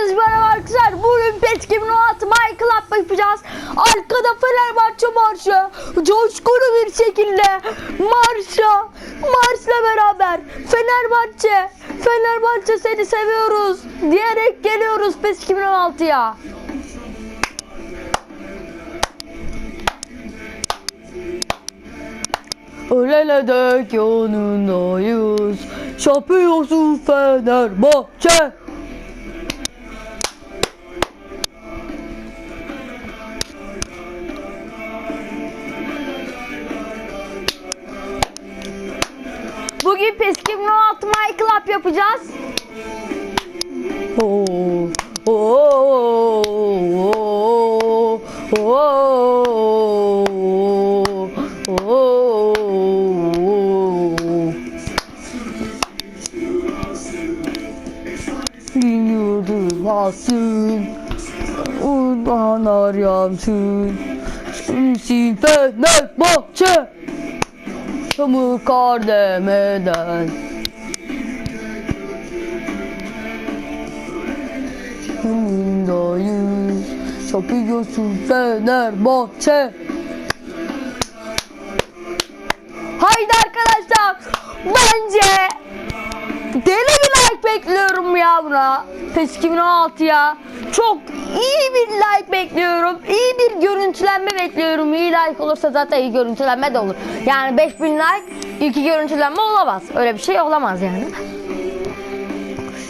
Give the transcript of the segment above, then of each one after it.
Herkese merhaba arkadaşlar. Bugün PES 2016 My Club yapacağız. Arkada Fenerbahçe marşı. Coşkulu bir şekilde marşla, marşla beraber Fenerbahçe, Fenerbahçe seni seviyoruz diyerek geliyoruz PES 2016'ya. Ölene dek yanındayız. Şampiyonsun Fenerbahçe. Yapacağız. Oo, oo, oo, oo, oo, yansın. Sensin Fenerbahçe. Çamur kar demeden Yanındayız Şapıyorsun Fenerbahçe. Haydi arkadaşlar Bence Deli bir like bekliyorum ya buna. PES 2016'ya Çok iyi bir like bekliyorum. İyi bir görüntülenme bekliyorum. İyi like olursa zaten iyi görüntülenme de olur. Yani 5000 like iki görüntülenme olamaz. Öyle bir şey olamaz yani.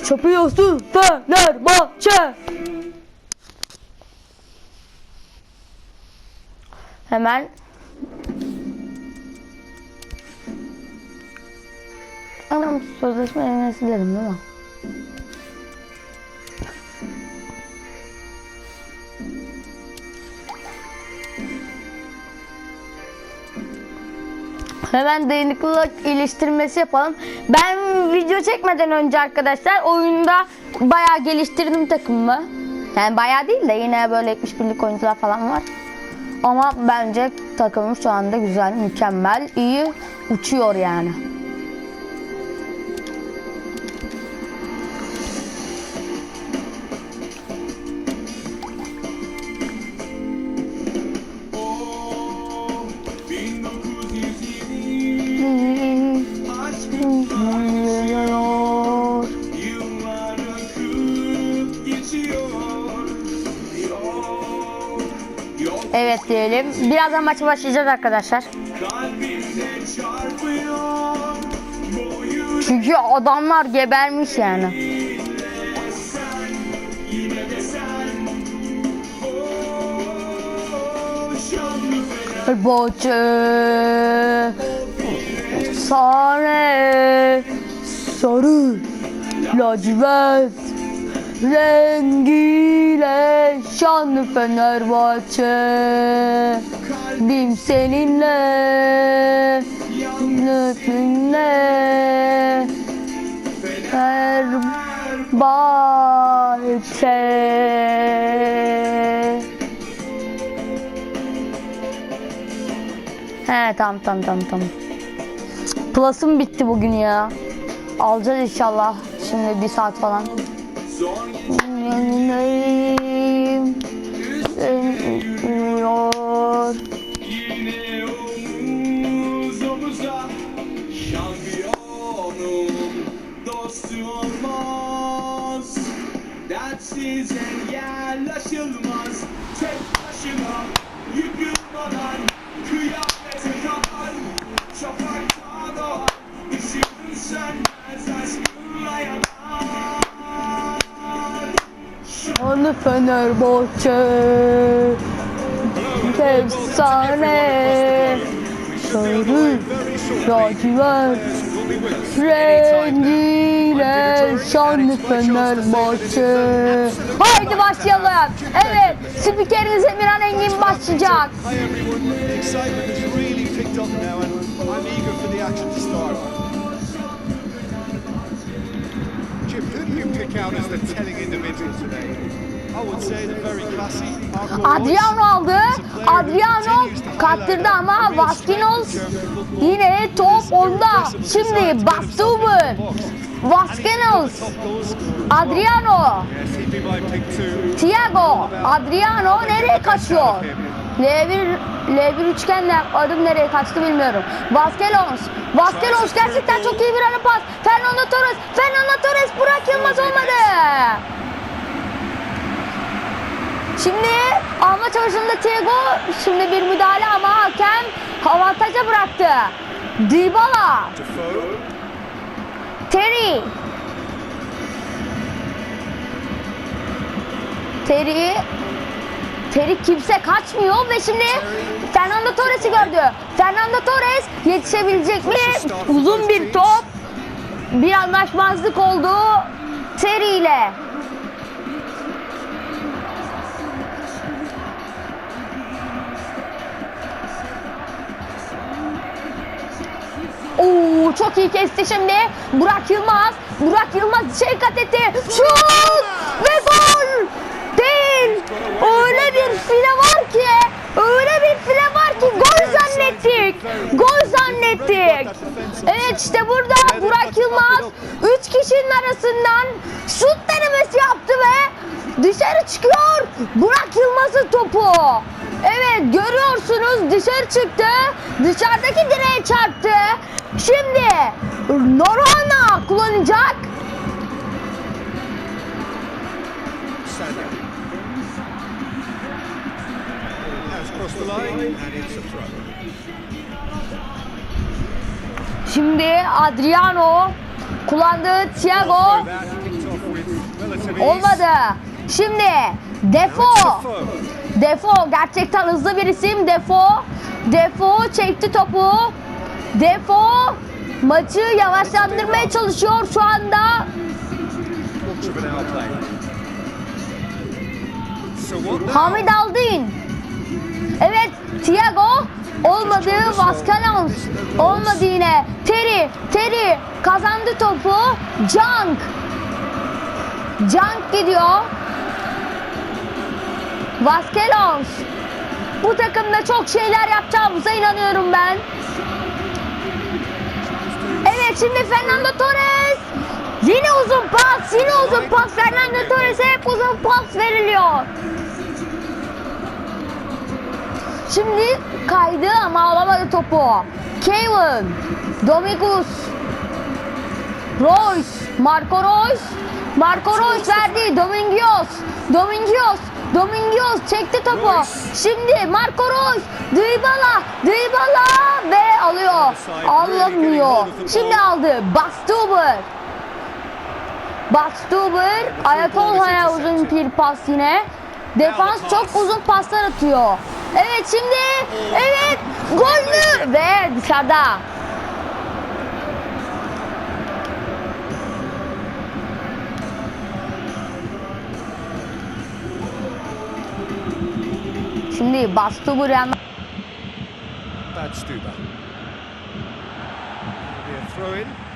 Çapıyorsun Fenerbahçe Hemen Anam sözleşme eline silerim değil mi? Hemen dayanıklılık iyileştirmesi yapalım. Ben video çekmeden önce arkadaşlar oyunda bayağı geliştirdim takımımı. Yani bayağı değil de yine böyle 70 binlik oyuncular falan var. Ama bence takımım şu anda güzel, mükemmel, iyi uçuyor yani. Evet diyelim. Birazdan maça başlayacağız arkadaşlar. Çünkü adamlar gebermiş yani. yine de sen Oh şanlı fena Bahçe Sare Sarı Lacivert Rengiyle Şanlı Fenerbahçe Bim seninle Nöpünle Fenerbahçe He tamam tamam tamam tamam. Plus'ım bitti bugün ya. Alacağız inşallah. Şimdi bir saat falan. yanındayım. Fenerbahçe. Efsane. Sarı. Lacivert. Rengiyle şanlı Fenerbahçe. Haydi başlayalım. Evet, spikeriniz Emirhan Engin başlayacak. Hi everyone, the excitement has really picked up now and I'm eager for the action to start. Jim, who do you pick out as the telling individual today? Adriano aldı. Adriano kaptırdı ama Vaskinos yine top onda. Şimdi Bastuber. Vaskinos. Adriano. Thiago. Adriano nereye kaçıyor? L1 L1 üçgenle adım nereye kaçtı bilmiyorum. Vasquez. Vasquez gerçekten çok iyi bir ara pas. Fernando Torres. Fernando Torres Burak Yılmaz olmadı. Şimdi alma çalışında Thiago şimdi bir müdahale ama hakem avantaja bıraktı. Dybala. Terry. Terry Terry kimse kaçmıyor ve şimdi Fernando Torres'i gördü. Fernando Torres yetişebilecek mi? Uzun bir top. Bir anlaşmazlık oldu Terry ile. Oo çok iyi kesti şimdi. Burak Yılmaz. Burak Yılmaz şey kat etti. Şut ve gol. Değil. Öyle bir file var ki. Öyle bir file var ki gol zannettik. Gol zannettik. Evet işte burada Burak Yılmaz 3 kişinin arasından şut denemesi yaptı ve dışarı çıkıyor. Burak Yılmaz'ın topu. Evet görüyorsunuz dışarı çıktı. Dışarıdaki direğe çarptı. Şimdi Norana kullanacak. Şimdi Adriano kullandı. Thiago olmadı. Şimdi Defo. Defo gerçekten hızlı bir isim. Defo. Defo çekti topu. Defo maçı yavaşlandırmaya çalışıyor şu anda. Hamid Aldin. Evet Thiago olmadı. Vasquez olmadı yine. Terry. Terry kazandı topu. Cank. Cank gidiyor. Vasquez. Bu takımda çok şeyler yapacağımıza inanıyorum ben. Evet şimdi Fernando Torres. Yine uzun pas, yine uzun pas. Fernando Torres'e hep uzun pas veriliyor. Şimdi kaydı ama alamadı topu. Kevin, Domingus, Royce, Marco Royce, Marco Royce verdi. Domingos, Domingos, Domingos çekti topu. Şimdi Marco Royce, Dybala, Dybala ve alıyor. Alamıyor. Şimdi aldı. Bastuber. Bastuber Ayatollah'a uzun bir pas yine. Defans çok uzun paslar atıyor. Evet şimdi evet gol mü? Ve dışarıda. Şimdi bastı hemen Bad Stuber. Be a throw in.